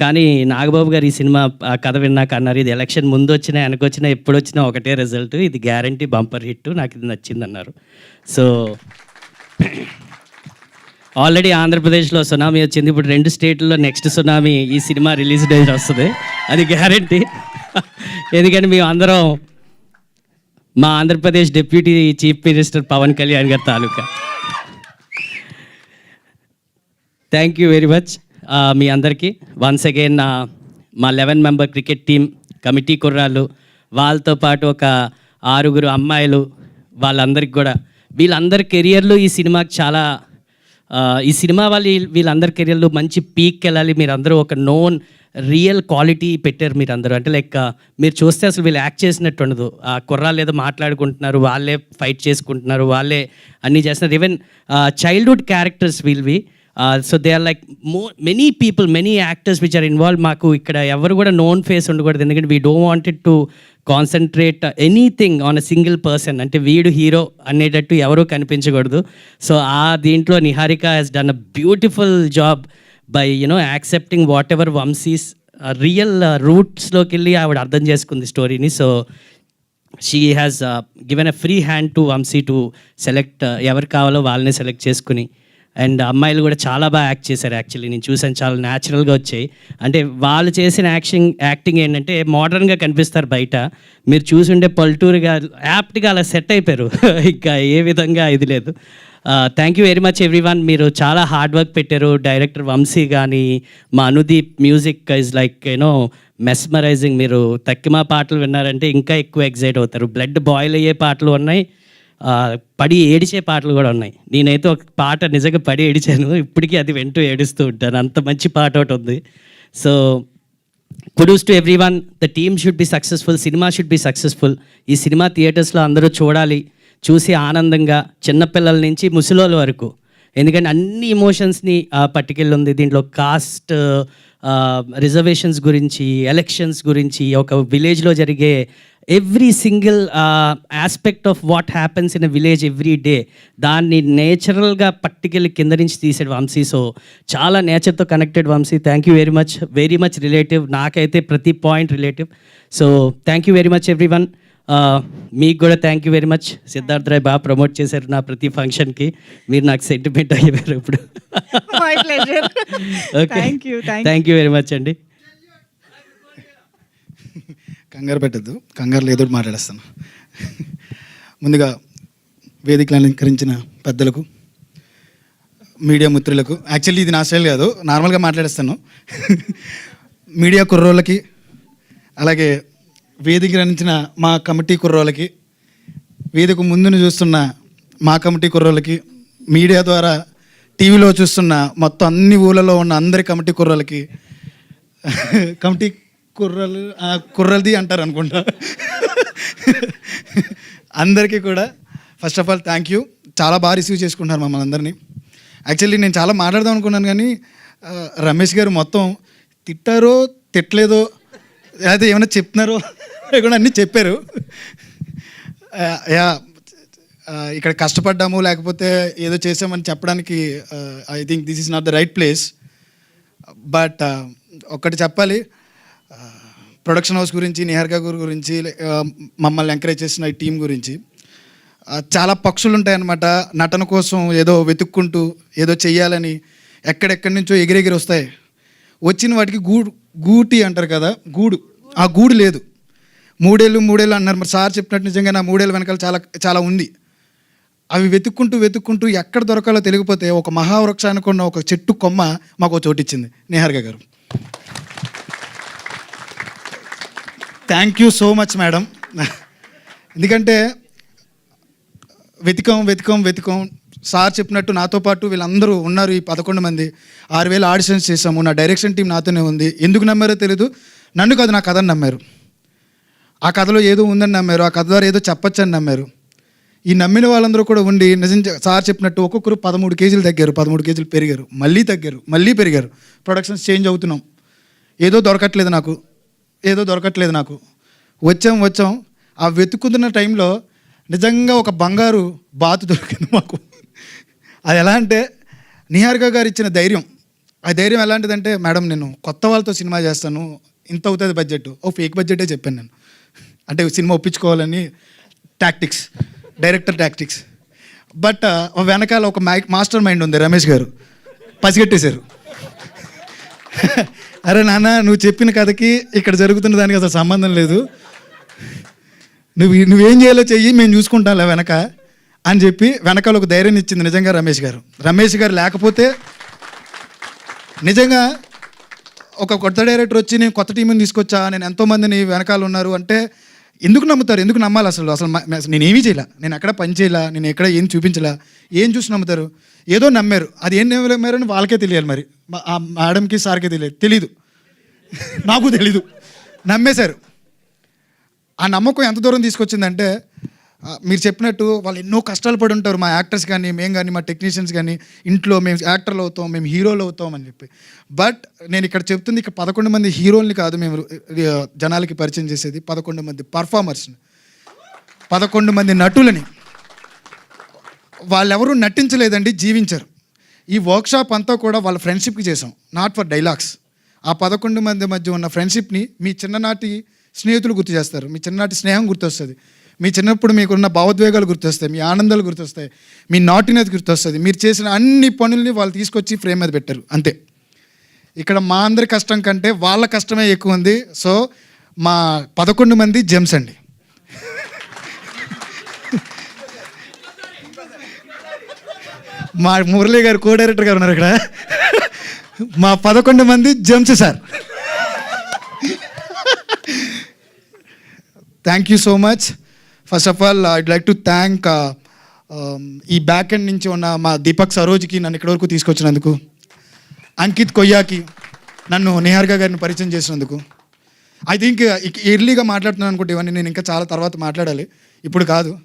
కానీ నాగబాబు గారు ఈ సినిమా ఆ కథ విన్నాక అన్నారు ఇది ఎలక్షన్ ముందు వచ్చినా వెనకొచ్చినా ఎప్పుడు వచ్చినా ఒకటే రిజల్ట్. ఇది గ్యారంటీ బంపర్ హిట్. నాకు ఇది నచ్చింది అన్నారు. సో ఆల్రెడీ ఆంధ్రప్రదేశ్లో సునామీ వచ్చింది. ఇప్పుడు రెండు స్టేట్లలో నెక్స్ట్ సునామీ ఈ సినిమా రిలీజ్ డేట్ వస్తుంది. అది గ్యారంటీ. ఎందుకంటే మేము అందరం మా Andhra Pradesh deputy chief minister Pawan Kalyan గారి తాలూకా. Thank you very much. మీ అందరికీ వన్స్ అగైన్ మా eleven member cricket team committee కుర్రాళ్ళు వాళ్ళతో పాటు ఒక ఆరుగురు అమ్మాయిలు వాళ్ళందరికీ కూడా వీళ్ళందరి కెరియర్లు ఈ సినిమాకి చాలా ఈ సినిమా వాళ్ళు వీళ్ళందరి కెరియర్లో మంచి పీక్ వెళ్ళాలి. మీరు అందరూ ఒక నోన్ రియల్ క్వాలిటీ పెట్టారు మీరు అందరూ అంటే లైక్ మీరు చూస్తే అసలు వీళ్ళు యాక్ట్ చేసినట్టు ఉండదు. ఆ కుర్రాళ్ళు ఏదో మాట్లాడుకుంటున్నారు వాళ్ళే ఫైట్ చేసుకుంటున్నారు వాళ్ళే అన్నీ చేస్తున్నారు. Even childhood characters వీళ్ళవి so they are like more many people many actors which are involve మాకు ఇక్కడ ఎవరు కూడా నోన్ ఫేస్ ఉండకూడదు. ఎందుకంటే we don't wanted to concentrate anything on a single person అంటే వీడు హీరో అనేటట్టు ఎవరూ కనిపించకూడదు. సో ఆ దీంట్లో Niharika he's done a beautiful job by you know accepting what ever వంశీస్ uh, రియల్ రూట్స్లోకి uh, వెళ్ళి ఆవిడ అర్థం చేసుకుంది స్టోరీని so she has given a free hand to Vamsi to select uh, ఎవరు కావాలో వాళ్ళని సెలెక్ట్ చేసుకుని అండ్ అమ్మాయిలు కూడా చాలా బాగా యాక్ట్ చేశారు యాక్చువల్లీ. నేను చూసాను చాలా న్యాచురల్గా వచ్చాయి. అంటే వాళ్ళు చేసిన యాక్షన్ యాక్టింగ్ ఏంటంటే మోడర్న్గా కనిపిస్తారు బయట. మీరు చూసుండే పల్టూరుగా యాప్ట్గా అలా సెట్ అయిపోయారు. ఇంకా ఏ విధంగా ఇది లేదు. Thank you very much everyone మీరు చాలా హార్డ్ వర్క్ పెట్టారు. డైరెక్టర్ వంశీ కానీ మా Anudeep music is like you know mesmerising మీరు తక్కిమా పాటలు విన్నారంటే ఇంకా ఎక్కువ ఎగ్జైట్ అవుతారు. బ్లడ్ బాయిల్ అయ్యే పాటలు ఉన్నాయి. పడి ఏడిచే పాటలు కూడా ఉన్నాయి. నేనైతే ఒక పాట నిజంగా పడి ఏడిచాను. ఇప్పటికీ అది వింటూ ఏడుస్తూ ఉంటాను. అంత మంచి పాట ఒకటి ఉంది. So kudos to every one the team should be successful cinema should be successful ఈ సినిమా థియేటర్స్లో అందరూ చూడాలి. చూసి ఆనందంగా చిన్నపిల్లల నుంచి ముసలోళ్ళ వరకు. ఎందుకంటే అన్ని ఇమోషన్స్ని పట్టుకెళ్ళి ఉంది దీంట్లో కాస్ట్ రిజర్వేషన్స్ గురించి ఎలక్షన్స్ గురించి ఒక విలేజ్లో జరిగే every single aspect of what happens in a village every day దాన్ని నేచురల్గా పట్టుకెళ్ళి కింద నుంచి తీసాడు వంశీ. సో చాలా నేచర్తో connected Vamsi. Thank you very much very much relative నాకైతే ప్రతి point relative so thank you very much every one మీకు కూడా thank you very much Siddharth Roy బాగా ప్రమోట్ చేశారు నా ప్రతి ఫంక్షన్కి మీరు నాకు సెంటిమెంట్ అయ్యారు ఇప్పుడు. Okay thank you thank thank you very much అండి. కంగారు పెట్టద్దు. కంగారు లేదో మాట్లాడేస్తాను. ముందుగా వేదికలు అలంకరించిన పెద్దలకు మీడియా మిత్రులకు యాక్చువల్లీ ఇది నా స్టైల్ కాదు నార్మల్గా మాట్లాడేస్తాను. మీడియా కుర్రోళ్ళకి అలాగే వేదిక అందించిన మా కమిటీ కుర్రోళ్ళకి వేదిక ముందును చూస్తున్న మా కమిటీ కుర్రోళ్ళకి మీడియా ద్వారా టీవీలో చూస్తున్న మొత్తం అన్ని ఊళ్ళలో ఉన్న అందరి కమిటీ కుర్రోళ్ళకి కమిటీ కుర్రలు కుర్రలది అంటారు అనుకుంటా. అందరికీ కూడా first of all thank you చాలా బాగా రిసీవ్ చేసుకుంటున్నారు మమ్మల్ని అందరినీ. యాక్చువల్లీ నేను చాలా మాట్లాడదాం అనుకున్నాను కానీ రమేష్ గారు మొత్తం తిట్టారో తిట్టలేదో లేకపోతే ఏమైనా చెప్తున్నారో కూడా అన్నీ చెప్పారు. యా ఇక్కడ కష్టపడ్డాము లేకపోతే ఏదో చేసామని చెప్పడానికి I think this is not the right place but ఒక్కటి చెప్పాలి. ప్రొడక్షన్ హౌస్ గురించి నిహారిక గారి గురించి మమ్మల్ని ఎంకరేజ్ చేసిన ఈ టీం గురించి చాలా పక్షులు ఉంటాయన్నమాట నటన కోసం ఏదో వెతుక్కుంటూ ఏదో చెయ్యాలని ఎక్కడెక్కడి నుంచో ఎగిరెగిరి వస్తాయి. వచ్చిన వాటికి గూడు గూటి అంటారు కదా గూడు. ఆ గూడు లేదు. మూడేళ్ళు మూడేళ్ళు అన్నారు. మరి సార్ చెప్పినట్టు నిజంగా నా మూడేళ్ళ వెనకాల చాలా చాలా ఉంది. అవి వెతుక్కుంటూ వెతుక్కుంటూ ఎక్కడ దొరకాలో తెలియకపోతే ఒక మహావృక్షానికి ఉన్న ఒక చెట్టు కొమ్మ మాకు చోటు ఇచ్చింది గారు. Thank you so much madam ఎందుకంటే వెతికం వెతికం వెతికం. సార్ చెప్పినట్టు నాతో పాటు వీళ్ళందరూ ఉన్నారు ఈ పదకొండు మంది. ఆరు వేలు ఆడిషన్స్ చేసాము నా డైరెక్షన్ టీం నాతోనే ఉంది. ఎందుకు నమ్మారో తెలియదు నన్ను కాదు నా కథను నమ్మారు. ఆ కథలో ఏదో ఉందని నమ్మారు. ఆ కథ ద్వారా ఏదో చెప్పొచ్చని నమ్మారు. ఈ నమ్మిన వాళ్ళందరూ కూడా ఉండి నిజం సార్ చెప్పినట్టు ఒక్కొక్కరు పదమూడు కేజీలు తగ్గారు. పదమూడు కేజీలు పెరిగారు. మళ్ళీ తగ్గారు. మళ్ళీ పెరిగారు. ప్రొడక్షన్స్ చేంజ్ అవుతున్నాం. ఏదో దొరకట్లేదు నాకు. ఏదో దొరకట్లేదు నాకు. వచ్చాం వచ్చాం. ఆ వెతుకుతున్న టైంలో నిజంగా ఒక బంగారు బాతు దొరికింది మాకు. అది ఎలా అంటే నిహారిక గారు ఇచ్చిన ధైర్యం. ఆ ధైర్యం ఎలాంటిదంటే మేడం నేను కొత్త వాళ్ళతో సినిమా చేస్తాను. ఇంత అవుతుంది బడ్జెట్. ఓ ఫేక్ బడ్జెటే చెప్పాను నేను. అంటే సినిమా ఒప్పించుకోవాలని టాక్టిక్స్ డైరెక్టర్ టాక్టిక్స్. బట్ వెనకాల ఒక మైక్ మాస్టర్ మైండ్ ఉంది రమేష్ గారు. పసిగట్టేశారు. అరే నాన్న నువ్వు చెప్పిన కథకి ఇక్కడ జరుగుతున్న దానికి అసలు సంబంధం లేదు. నువ్వు నువ్వేం చేయాలో చెయ్యి మేము చూసుకుంటాంలే వెనక అని చెప్పి వెనకాల ఒక ధైర్యం ఇచ్చింది నిజంగా రమేష్ గారు. రమేష్ గారు లేకపోతే నిజంగా ఒక కొత్త డైరెక్టర్ వచ్చి నేను కొత్త టీంని తీసుకొచ్చా? నేను ఎంతోమందిని వెనకాల ఉన్నారు అంటే ఎందుకు నమ్ముతారు? ఎందుకు నమ్మాలి అసలు? అసలు నేను ఏమీ చేయలే. నేను ఎక్కడ పని చేయలే? నేను ఎక్కడ ఏం చూపించలే? ఏం చూసి నమ్ముతారు? ఏదో నమ్మారు. అది ఏం నమ్మారని వాళ్ళకే తెలియాలి మరి. ఆ మేడంకి సార్కే తెలియదు తెలీదు. నాకు తెలీదు. నమ్మేశారు. ఆ నమ్మకం ఎంత దూరం తీసుకొచ్చిందంటే మీరు చెప్పినట్టు వాళ్ళు ఎన్నో కష్టాలు పడి ఉంటారు మా యాక్టర్స్ కానీ మేము కానీ మా టెక్నీషియన్స్ కానీ. ఇంట్లో మేము యాక్టర్లు అవుతాం మేము హీరోలు అవుతాం అని చెప్పి. బట్ నేను ఇక్కడ చెప్తుంది ఇక్కడ పదకొండు మంది హీరోల్ని కాదు మేము జనాలకి పరిచయం చేసేది పదకొండు మంది పర్ఫార్మర్స్ని. పదకొండు మంది నటులని. వాళ్ళెవరూ నటించలేదండి జీవించారు. ఈ వర్క్షాప్ అంతా కూడా వాళ్ళ ఫ్రెండ్షిప్కి చేసాం నాట్ ఫర్ డైలాగ్స్. ఆ పదకొండు మంది మధ్య ఉన్న ఫ్రెండ్షిప్ని మీ చిన్ననాటి స్నేహితులు గుర్తు చేస్తారు మీ చిన్ననాటి స్నేహం గుర్తొస్తుంది. మీ చిన్నప్పుడు మీకున్న భావోద్వేగాలు గుర్తొస్తాయి మీ ఆనందాలు గుర్తొస్తాయి మీ నాటినది గుర్తొస్తుంది. మీరు చేసిన అన్ని పనుల్ని వాళ్ళు తీసుకొచ్చి ఫ్రేమ్ మీద పెట్టారు అంతే. ఇక్కడ మా అందరి కష్టం కంటే వాళ్ళ కష్టమే ఎక్కువ ఉంది. సో మా పదకొండు మంది జెమ్స్ అండి. మా మురళి గారు కో డైరెక్టర్ గారు ఉన్నారు ఇక్కడ. మా పదకొండు మంది gems sir. Thank you so much first of all I'd like to thank ఈ బ్యాక్ ఎండ్ నుంచి ఉన్న మా దీపక్ సరోజ్కి నన్ను ఇక్కడి వరకు తీసుకొచ్చినందుకు అంకిత్ కొయ్యాకి నన్ను నిహార్గా గారిని పరిచయం చేసినందుకు. ఐ థింక్ ఎర్లీగా మాట్లాడుతున్నాను అనుకుంటే ఇవన్నీ నేను ఇంకా చాలా తర్వాత మాట్లాడాలి. ఇప్పుడు కాదు.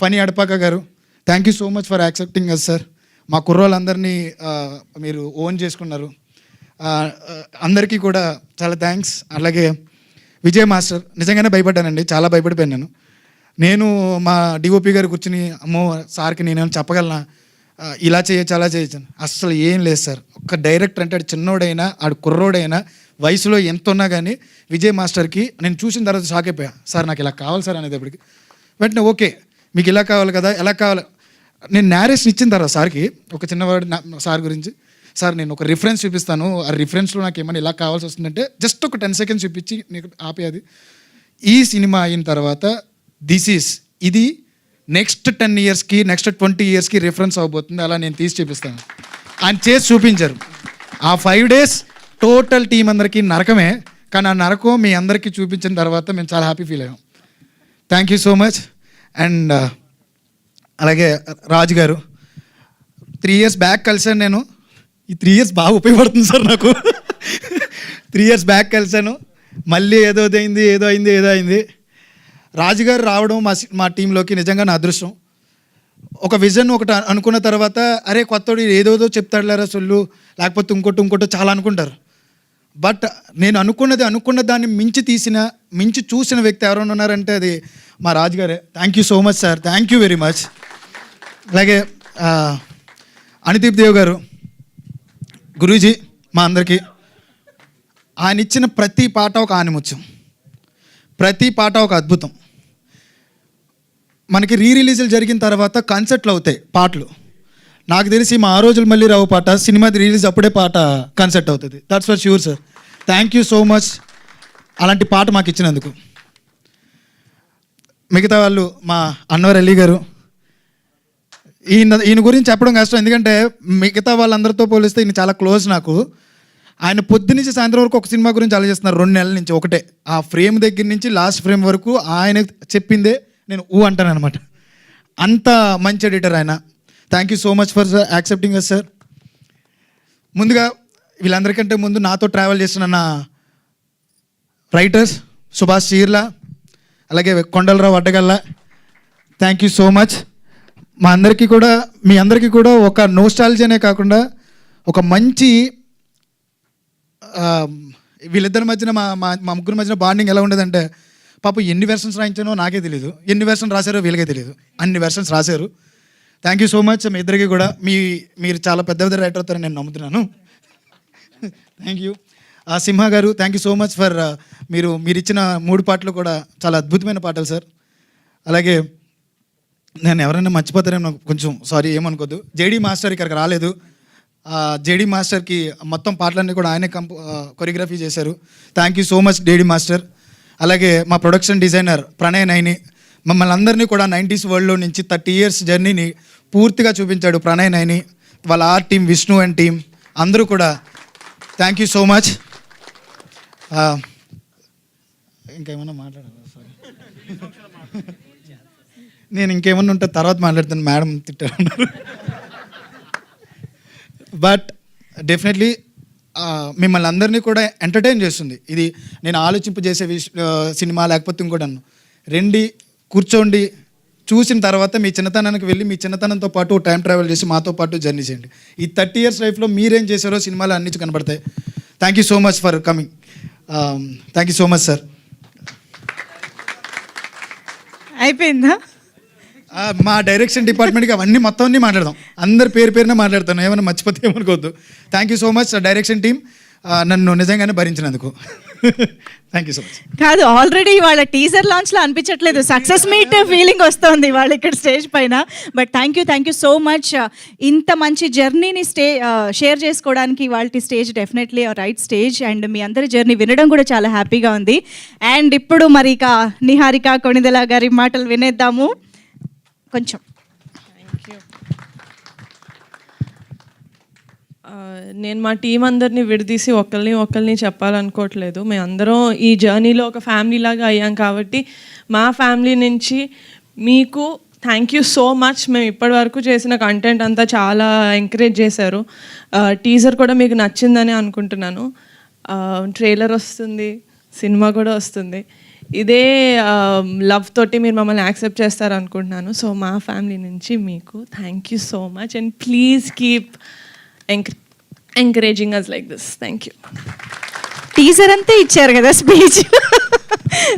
ఫనీ అడపాక గారు thank you so much for accepting us sir మా కుర్రోళ్ళందరినీ uh, మీరు ఓన్ చేసుకున్నారు. Uh, uh, అందరికీ కూడా చాలా థ్యాంక్స్ అలాగే విజయ్ మాస్టర్ నిజంగానే భయపడ్డానండి. చాలా భయపడిపోయాను నేను. నేను మా డిఓపి గారు కూర్చుని అమ్మో సార్కి నేనేమైనా చెప్పగలనా? ఇలా చేయొచ్చు అలా చేయొచ్చు. అస్సలు ఏం లేదు సార్. ఒక్క డైరెక్టర్ అంటే ఆడు చిన్నోడైనా ఆడు కుర్రోడైనా వయసులో ఎంత ఉన్నా కానీ విజయ్ మాస్టర్కి నేను చూసిన తర్వాత షాక్ అయిపోయా. సార్ నాకు ఇలా కావాలి సార్ అనేటప్పటికి వెంటనే ఓకే మీకు ఇలా కావాలి కదా ఎలా కావాలి? నేను నేరేషన్ ఇచ్చిన తర్వాత సార్కి ఒక చిన్నవాడు సార్ గురించి సార్ నేను ఒక రిఫరెన్స్ చూపిస్తాను. ఆ రిఫరెన్స్లో నాకు ఏమైనా ఇలా కావాల్సి వస్తుందంటే జస్ట్ ఒక టెన్ సెకండ్స్ చూపించి నీకు ఆపేది ఈ సినిమా అయిన తర్వాత దిస్ ఈస్ ఇది నెక్స్ట్ టెన్ ఇయర్స్కి నెక్స్ట్ ట్వంటీ ఇయర్స్కి రిఫరెన్స్ అవబోతుంది. అలా నేను తీసి చూపిస్తాను. ఆయన చేసి చూపించారు. ఆ ఫైవ్ డేస్ టోటల్ టీం అందరికీ నరకమే. కానీ ఆ నరకం మీ అందరికీ చూపించిన తర్వాత మేము చాలా హ్యాపీ ఫీల్ అయ్యాం. Thank you so much and అలాగే రాజు గారు త్రీ ఇయర్స్ బ్యాక్ కలిసాను నేను. ఈ త్రీ ఇయర్స్ బాగా ఉపయోగపడుతుంది సార్ నాకు. త్రీ ఇయర్స్ బ్యాక్ కలిసాను మళ్ళీ ఏదో అయింది ఏదో అయింది ఏదో అయింది. రాజుగారు రావడం మా మా టీంలోకి నిజంగా నా అదృష్టం. ఒక విజన్ ఒకటి అనుకున్న తర్వాత అరే కొత్తడు ఏదోదో చెప్తాడులేరా సొల్లు లేకపోతే ఇంకోటి ఇంకోటి చాలా అనుకుంటారు. బట్ నేను అనుకున్నది అనుకున్న దాన్ని మించి తీసిన మించి చూసిన వ్యక్తి ఎవరైనా ఉన్నారంటే అది మా రాజుగారే. Thank you so much sir thank you very much అలాగే అనిదీప్ దేవ్ గారు గురూజీ మా అందరికీ. ఆయన ఇచ్చిన ప్రతి పాట ఒక ఆనిముత్యం. ప్రతి పాట ఒక అద్భుతం. మనకి రీ రిలీజులు జరిగిన తర్వాత కన్సర్ట్లు అవుతాయి పాటలు. నాకు తెలిసి మా ఆ రోజులు మళ్ళీ రావు పాట సినిమా రిలీజ్ అప్పుడే పాట కన్సర్ట్ అవుతుంది. That's for sure sir thank you so much అలాంటి పాట మాకు ఇచ్చినందుకు. మిగతా వాళ్ళు మా అన్వర్ అలీ గారు ఈయన ఈయన గురించి చెప్పడం కష్టం. ఎందుకంటే మిగతా వాళ్ళందరితో పోలిస్తే ఈయన చాలా క్లోజ్ నాకు. ఆయన పొద్దు నుంచి సాయంత్రం వరకు ఒక సినిమా గురించి ఆలోచిస్తున్నారు. రెండు నెలల నుంచి ఒకటే. ఆ ఫ్రేమ్ దగ్గర నుంచి లాస్ట్ ఫ్రేమ్ వరకు ఆయన చెప్పిందే నేను ఊ అంటాను అనమాట అంత మంచి ఎడిటర్ ఆయన. Thank you so much for accepting us sir ముందుగా వీళ్ళందరికంటే ముందు నాతో ట్రావెల్ చేసిన నా రైటర్స్ సుభాష్ చీర్ల అలాగే Kondalarao Addagalla. Thank you so much మా అందరికీ కూడా మీ అందరికీ కూడా ఒక నోస్టాలజీనే కాకుండా ఒక మంచి వీళ్ళిద్దరి మధ్యన మా మా మా ముగ్గురి మధ్యన బాండింగ్ ఎలా ఉండేదంటే పాప ఎన్ని వెర్షన్స్ రాయించానో నాకే తెలియదు ఎన్ని వెర్షన్స్ రాశారో వీళ్ళకే తెలియదు అన్ని వెర్షన్స్ రాశారు. థ్యాంక్ యూ సో మచ్ మీ ఇద్దరికి కూడా మీ మీరు చాలా పెద్ద పెద్ద రైటర్ అవుతారని నేను నమ్ముతున్నాను. థ్యాంక్ యూ సింహ గారు thank you so much for మీరు మీరు ఇచ్చిన మూడు పాటలు కూడా చాలా అద్భుతమైన పాటలు సార్ అలాగే నేను ఎవరైనా మర్చిపోతారేమో నాకు కొంచెం సారీ ఏమనుకోద్దు. జేడీ మాస్టర్ ఇక్కడికి రాలేదు. జేడీ మాస్టర్కి మొత్తం పాటలన్నీ కూడా ఆయనే కంపో కొరియోగ్రఫీ చేశారు. Thank you so much JD master. అలాగే మా ప్రొడక్షన్ డిజైనర్ ప్రణయ్ నైని. మమ్మల్ని అందరినీ కూడా నైంటీస్ వరల్డ్లో నుంచి థర్టీ ఇయర్స్ జర్నీని పూర్తిగా చూపించాడు ప్రణయ్ నైని. వాళ్ళ our team Vishnu and team అందరూ కూడా థ్యాంక్ యూ సో మచ్ ఇంకేమన్నా మాట్లాడాలి? సారీ నేను ఇంకేమన్నా ఉంటే తర్వాత మాట్లాడతాను. మేడం తిట్టారు బట్ డెఫినెట్లీ మిమ్మల్ని అందరినీ కూడా ఎంటర్టైన్ చేస్తుంది. ఇది నేను ఆలోచింపజేసే విష- సినిమా లేకపోతే ఇంకోటన్ను రెండి కూర్చోండి చూసిన తర్వాత మీ చిన్నతనానికి వెళ్ళి మీ చిన్నతనంతో పాటు టైం ట్రావెల్ చేసి మాతో పాటు జర్నీ చేయండి. ఈ థర్టీ ఇయర్స్ లైఫ్లో మీరేం చేశారో సినిమాలు అన్ని కనబడతాయి. Thank you so much for coming thank you so much sir అయిపోయిందా? మా డైరెక్షన్ డిపార్ట్మెంట్కి అవన్నీ మొత్తం అన్ని మాట్లాడదాం. అందరి పేరు పేరునే మాట్లాడతాను. ఏమైనా మర్చిపోతే ఏమనుకోవద్దు. Thank you so much direction team నన్ను నిజంగానే భరించినందుకు. థ్యాంక్ యూ సో మచ్ కాదు ఆల్రెడీ వాళ్ళ టీజర్ లాంచ్లో అనిపించట్లేదు. సక్సెస్ మీట్ ఫీలింగ్ వస్తుంది వాళ్ళు ఇక్కడ స్టేజ్ పైన. But thank you thank you so much ఇంత మంచి జర్నీని స్టే షేర్ చేసుకోవడానికి వాళ్ళ stage definitely right stage and మీ అందరి జర్నీ వినడం కూడా చాలా హ్యాపీగా ఉంది. అండ్ ఇప్పుడు మరి ఇక నిహారిక కొణిదెల గారి మాటలు వినేద్దాము. కొంచెం. Uh, నేను మా టీం అందరినీ విడదీసి ఒకరిని ఒకరిని చెప్పాలనుకోవట్లేదు. మేము అందరం ఈ జర్నీలో ఒక ఫ్యామిలీ లాగా అయ్యాం కాబట్టి మా ఫ్యామిలీ నుంచి మీకు థ్యాంక్ యూ సో మచ్ మేము ఇప్పటి వరకు చేసిన కంటెంట్ అంతా చాలా ఎంకరేజ్ చేశారు. Uh, టీజర్ కూడా మీకు నచ్చిందని అనుకుంటున్నాను. Uh, ట్రైలర్ వస్తుంది సినిమా కూడా వస్తుంది. ఇదే um, లవ్ తోటి మీరు మమ్మల్ని యాక్సెప్ట్ చేస్తారు అనుకుంటున్నాను సో మా ఫ్యామిలీ నుంచి మీకు thank you so much and please keep encouraging us like this thank you teaser అంతే ఇచ్చారు కదా speech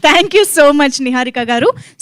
thank you so much Niharika గారు.